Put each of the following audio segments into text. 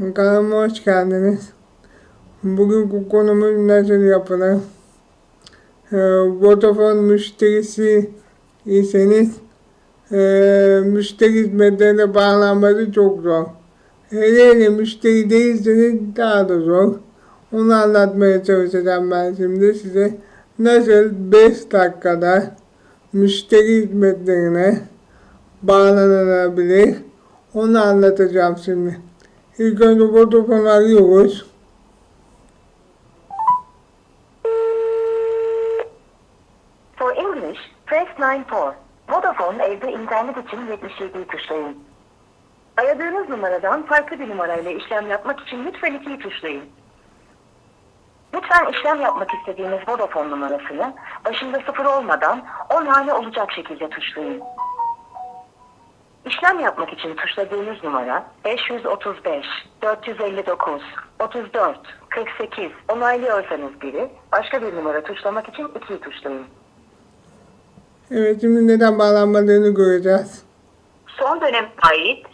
Kanalıma hoş geldiniz. Bugün konumuz nasıl yapılır? Ee, Vodafone müşterisi iseniz e, müşteri hizmetlerine bağlanması çok zor. Hele hele müşteri değilseniz daha da zor. Onu anlatmaya çalışacağım ben şimdi size. Nasıl 5 dakikada müşteri hizmetlerine bağlanılabilir? Onu anlatacağım şimdi. İlk önce Vodafone arıyoruz. For English, press 94. Vodafone evde internet için 77'yi tuşlayın. Aradığınız numaradan farklı bir numarayla işlem yapmak için lütfen 2'yi tuşlayın. Lütfen işlem yapmak istediğiniz Vodafone numarasını başında sıfır olmadan 10 hane olacak şekilde tuşlayın. İşlem yapmak için tuşladığınız numara 535 459 34 48 onaylıyorsanız biri, başka bir numara tuşlamak için 2'yi tuşlayın. Evet şimdi neden bağlanmadığını göreceğiz. Son dönem ait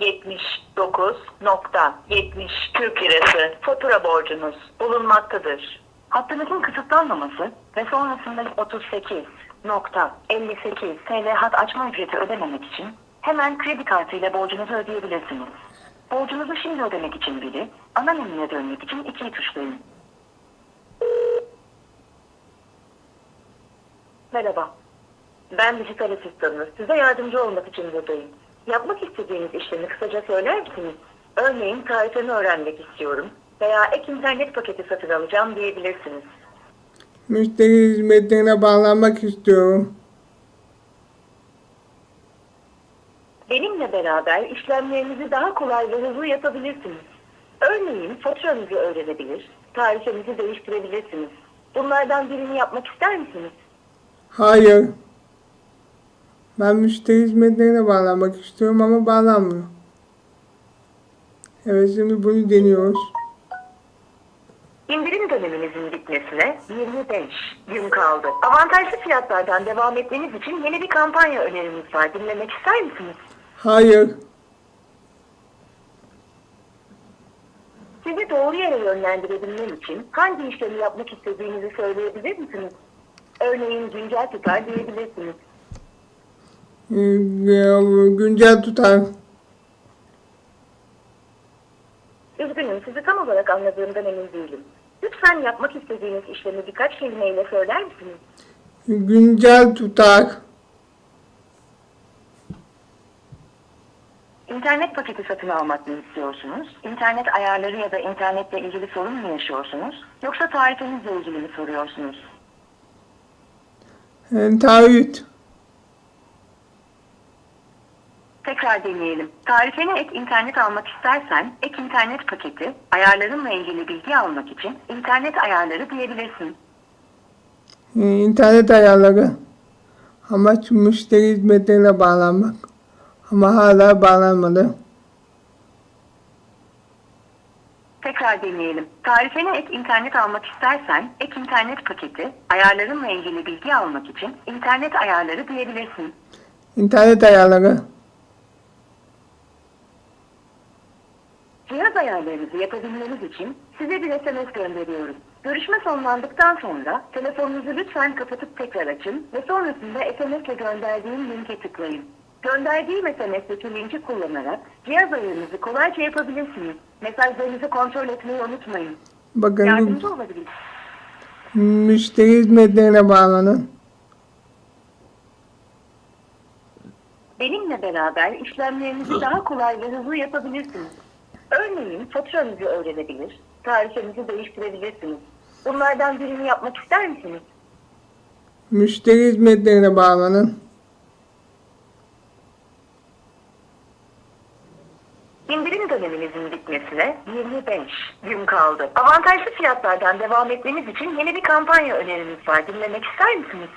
179.70 Türk Lirası fatura borcunuz bulunmaktadır. Hattınızın kısıtlanmaması ve sonrasında 38.58 TL hat açma ücreti ödememek için hemen kredi kartıyla borcunuzu ödeyebilirsiniz. Borcunuzu şimdi ödemek için biri, ana menüye dönmek için ikiyi tuşlayın. Merhaba. Ben dijital asistanınız. Size yardımcı olmak için buradayım. Yapmak istediğiniz işlemi kısaca söyler misiniz? Örneğin tarifini öğrenmek istiyorum veya ek internet paketi satın alacağım diyebilirsiniz. Müşteri hizmetlerine bağlanmak istiyorum. Benimle beraber işlemlerinizi daha kolay ve hızlı yapabilirsiniz. Örneğin faturanızı öğrenebilir, tarifinizi değiştirebilirsiniz. Bunlardan birini yapmak ister misiniz? Hayır. Ben müşteri hizmetlerine bağlanmak istiyorum ama bağlanmıyor. Evet şimdi bunu deniyoruz. İndirim döneminizin bitmesine 25 gün kaldı. Avantajlı fiyatlardan devam etmeniz için yeni bir kampanya önerimiz var. Dinlemek ister misiniz? Hayır. Sizi doğru yere yönlendirebilmem için hangi işlemi yapmak istediğinizi söyleyebilir misiniz? Örneğin güncel tutar diyebilirsiniz. Ee, Güncel tutar. Üzgünüm sizi tam olarak anladığımdan emin değilim. Lütfen yapmak istediğiniz işlemi birkaç kelimeyle söyler misiniz? Güncel tutar. İnternet paketi satın almak mı istiyorsunuz? İnternet ayarları ya da internetle ilgili sorun mu yaşıyorsunuz? Yoksa tarifinizle ilgili mi soruyorsunuz? Ee, Taahhüt. Tekrar deneyelim. Tarifene ek internet almak istersen ek internet paketi, ayarlarınla ilgili bilgi almak için internet ayarları diyebilirsin. Ee, İnternet ayarları. Amaç müşteri hizmetlerine bağlanmak. Ama hala bağlanmadı. Tekrar deneyelim. Tarifene ek internet almak istersen ek internet paketi, ayarlarınla ilgili bilgi almak için internet ayarları diyebilirsin. İnternet ayarları. Cihaz ayarlarınızı yapabilmeniz için size bir SMS gönderiyorum. Görüşme sonlandıktan sonra telefonunuzu lütfen kapatıp tekrar açın ve sonrasında SMS ile gönderdiğim linke tıklayın. Gönderdiğim SMS'deki linki kullanarak cihaz ayarınızı kolayca yapabilirsiniz. Mesajlarınızı kontrol etmeyi unutmayın. Bakın Yardımcı olabilir. müşteri hizmetlerine bağlanın. Benimle beraber işlemlerinizi daha kolay ve hızlı yapabilirsiniz. Örneğin faturanızı öğrenebilir, tarifinizi değiştirebilirsiniz. Bunlardan birini yapmak ister misiniz? Müşteri hizmetlerine bağlanın. İndirim döneminizin bitmesine 25 gün kaldı. Avantajlı fiyatlardan devam etmeniz için yeni bir kampanya önerimiz var. Dinlemek ister misiniz?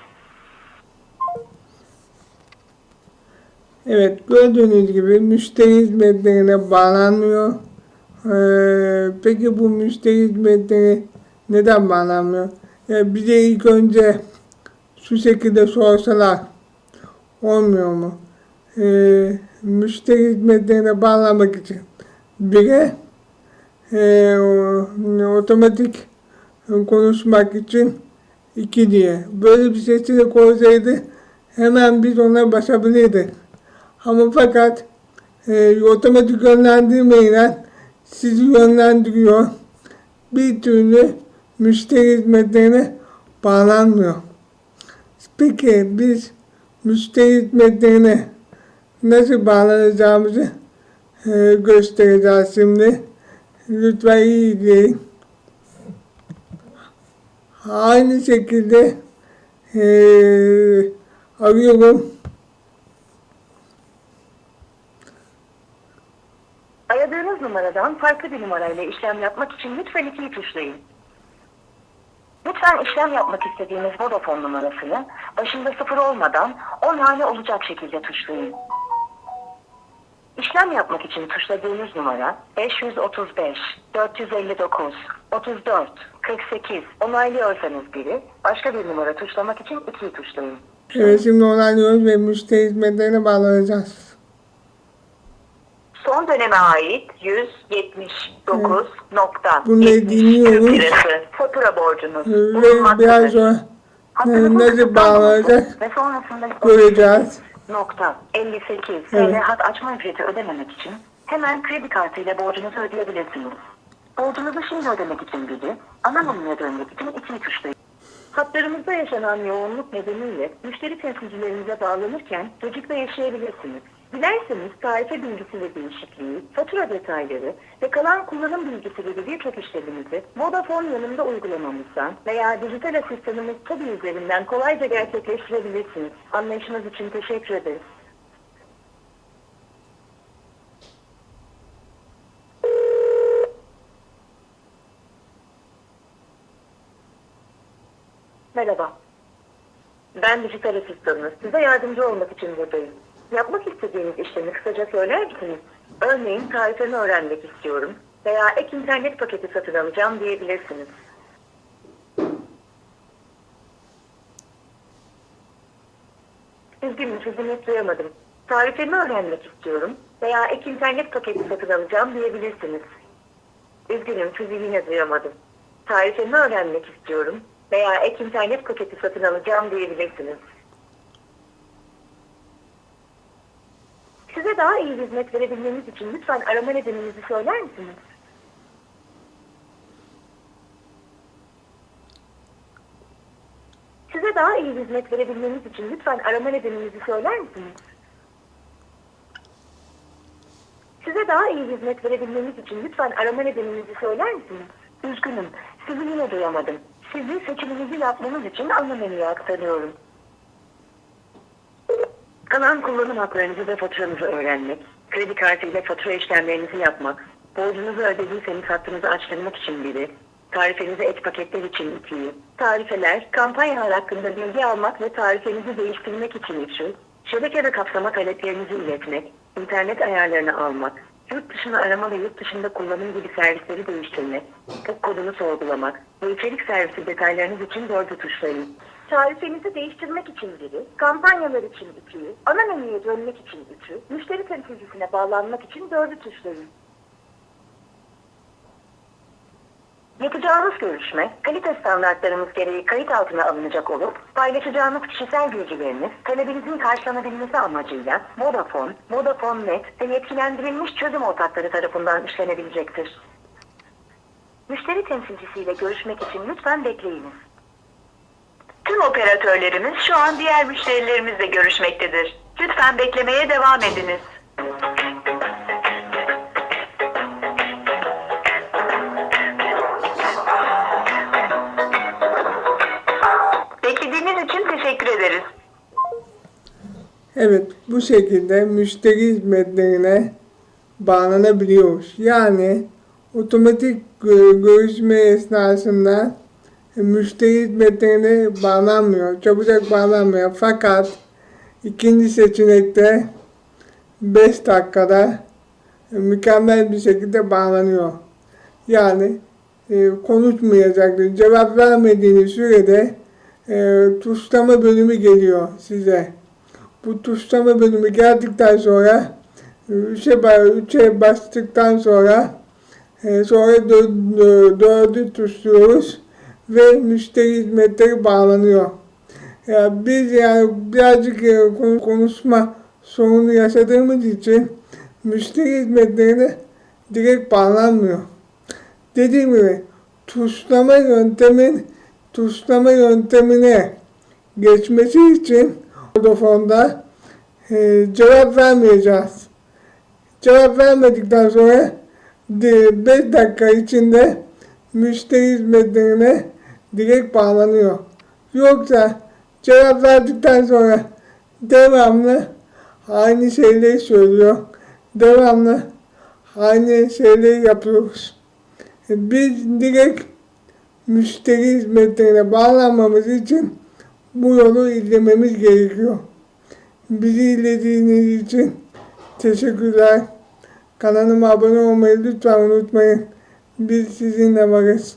Evet gördüğünüz gibi müşteri hizmetlerine bağlanmıyor. Ee, peki bu müşteri hizmetleri neden bağlanmıyor? Ya bize ilk önce şu şekilde sorsalar olmuyor mu? Ee, müşteri hizmetlerine bağlamak için bire e, otomatik konuşmak için 2 diye. Böyle bir seçenek olsaydı hemen biz ona basabilirdik. Ama fakat e, otomatik yönlendirmeyle sizi yönlendiriyor. Bir türlü müşteri hizmetlerine bağlanmıyor. Peki biz müşteri hizmetlerine nasıl bağlanacağımızı e, şimdi. Lütfen iyi izleyin. Aynı şekilde e, arıyorum. Aradığınız numaradan farklı bir numarayla işlem yapmak için lütfen 2'yi tuşlayın. Lütfen işlem yapmak istediğiniz Vodafone numarasını başında sıfır olmadan 10 hane olacak şekilde tuşlayın. İşlem yapmak için tuşladığınız numara 535 459 34 48 onaylıyorsanız biri, başka bir numara tuşlamak için 2'yi tuşlayın. Evet şimdi onaylıyoruz ve müşteri hizmetlerine bağlanacağız. Son döneme ait 179 nokta Bunları 70 dinliyoruz. Lirası fatura borcunuz Ve biraz sonra e, Hattınızın nasıl bağlanacak ve sonrasında göreceğiz. Nokta 58 Evet. TL hat açma ücreti ödememek için hemen kredi kartıyla borcunuzu ödeyebilirsiniz. Borcunuzu şimdi ödemek için biri, ana menüye dönmek için ikiyi tuşlayın. Hatlarımızda yaşanan yoğunluk nedeniyle müşteri temsilcilerimize bağlanırken gecikme yaşayabilirsiniz. Dilerseniz tarife bilgisi ve değişikliği, fatura detayları ve kalan kullanım bilgisi gibi birçok işlemimizi Vodafone yanında uygulamamızdan veya dijital asistanımız tabi üzerinden kolayca gerçekleştirebilirsiniz. Anlayışınız için teşekkür ederiz. Merhaba. Ben dijital asistanınız. Size yardımcı olmak için buradayım. Yapmak istediğiniz işlemi kısaca söyler? Örneğin tarifini öğrenmek istiyorum veya ek internet paketi satın alacağım diyebilirsiniz. Üzgünüm net duyamadım. Tarifimi öğrenmek istiyorum veya ek internet paketi satın alacağım diyebilirsiniz. Üzgünüm sizi yine duyamadım. Tarifimi öğrenmek istiyorum veya ek internet paketi satın alacağım diyebilirsiniz. Size daha iyi hizmet verebilmemiz için lütfen arama nedeninizi söyler misiniz? Size daha iyi hizmet verebilmemiz için lütfen arama nedeninizi söyler misiniz? Size daha iyi hizmet verebilmemiz için lütfen arama nedeninizi söyler misiniz? Üzgünüm, sizi yine duyamadım. Sizi seçiminizi yapmanız için menüye aktarıyorum. Kalan kullanım haklarınızı ve faturanızı öğrenmek, kredi kartıyla fatura işlemlerinizi yapmak, borcunuzu ödediyseniz hattınızı açtırmak için biri, tarifenize ek paketler için ikiyi, tarifeler, kampanyalar hakkında bilgi almak ve tarifenizi değiştirmek için üçü, şebeke ve kapsama taleplerinizi iletmek, internet ayarlarını almak, yurt dışına arama ve yurt dışında kullanım gibi servisleri değiştirmek, tık kodunu sorgulamak ve içerik servisi detaylarınız için dördü tuşlayın. Tarifenizi değiştirmek için biri, kampanyalar için ikiyi, ana menüye dönmek için üçü, müşteri temsilcisine bağlanmak için dördü tuşlayın. Yapacağınız görüşme, kalite standartlarımız gereği kayıt altına alınacak olup, paylaşacağınız kişisel bilgileriniz, talebinizin karşılanabilmesi amacıyla Vodafone, Vodafone Net ve yetkilendirilmiş çözüm ortakları tarafından işlenebilecektir. Müşteri temsilcisiyle görüşmek için lütfen bekleyiniz. Tüm operatörlerimiz şu an diğer müşterilerimizle görüşmektedir. Lütfen beklemeye devam ediniz. Beklediğiniz için teşekkür ederiz. Evet bu şekilde müşteri hizmetlerine bağlanabiliyoruz. Yani otomatik gö- görüşme esnasında müşteri hizmetlerine bağlanmıyor. Çabucak bağlanmıyor. Fakat ikinci seçenekte 5 dakikada mükemmel bir şekilde bağlanıyor. Yani e, konuşmayacaktır. Cevap vermediğiniz sürede e, tuşlama bölümü geliyor size. Bu tuşlama bölümü geldikten sonra 3'e, 3'e bastıktan sonra e, E, sonra dö- dö- dördü tuşluyoruz ve müşteri hizmetleri bağlanıyor. Ya biz yani birazcık e, konu- konuşma sorunu yaşadığımız için müşteri hizmetlerine direkt bağlanmıyor. Dediğim gibi tuşlama yöntemin tuşlama yöntemine geçmesi için Vodafone'da e, cevap vermeyeceğiz. Cevap vermedikten sonra 5 dakika içinde müşteri hizmetlerine direkt bağlanıyor. Yoksa cevap verdikten sonra devamlı aynı şeyleri söylüyor. Devamlı aynı şeyleri yapıyoruz. Biz direkt müşteri hizmetlerine bağlanmamız için bu yolu izlememiz gerekiyor. Bizi izlediğiniz için teşekkürler. Kanalıma abone olmayı lütfen unutmayın. Biz sizinle varız.